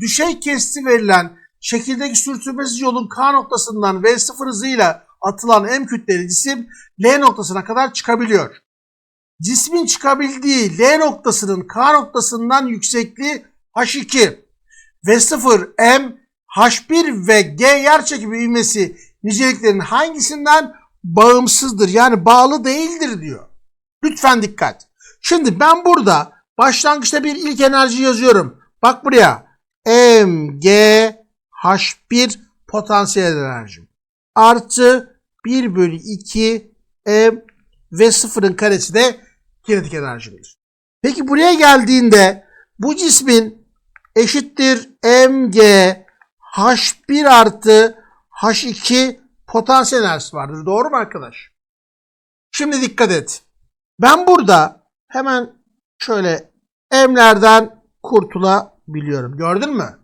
Düşey kesti verilen şekildeki sürtünmesiz yolun K noktasından V0 hızıyla atılan M kütleli cisim L noktasına kadar çıkabiliyor. Cismin çıkabildiği L noktasının K noktasından yüksekliği H2 V0 M H1 ve G yerçekimi ivmesi niceliklerin hangisinden bağımsızdır? Yani bağlı değildir diyor. Lütfen dikkat. Şimdi ben burada başlangıçta bir ilk enerji yazıyorum. Bak buraya. M, G, H1 potansiyel enerjim. Artı 1 bölü 2 M ve sıfırın karesi de kinetik enerjimdir. Peki buraya geldiğinde bu cismin eşittir mg h1 artı h2 potansiyel enerjisi vardır. Doğru mu arkadaş? Şimdi dikkat et. Ben burada hemen şöyle m'lerden kurtulabiliyorum. Gördün mü?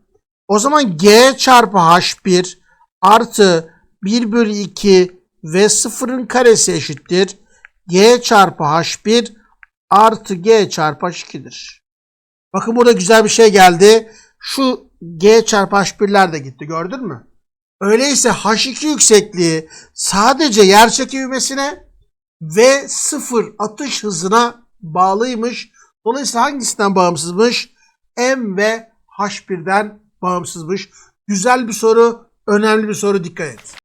O zaman g çarpı h1 artı 1 bölü 2 ve sıfırın karesi eşittir. g çarpı h1 artı g çarpı h2'dir. Bakın burada güzel bir şey geldi. Şu G çarpı H1'ler de gitti gördün mü? Öyleyse H2 yüksekliği sadece yerçekim ivmesine ve sıfır atış hızına bağlıymış. Dolayısıyla hangisinden bağımsızmış? M ve H1'den bağımsızmış. Güzel bir soru, önemli bir soru dikkat et.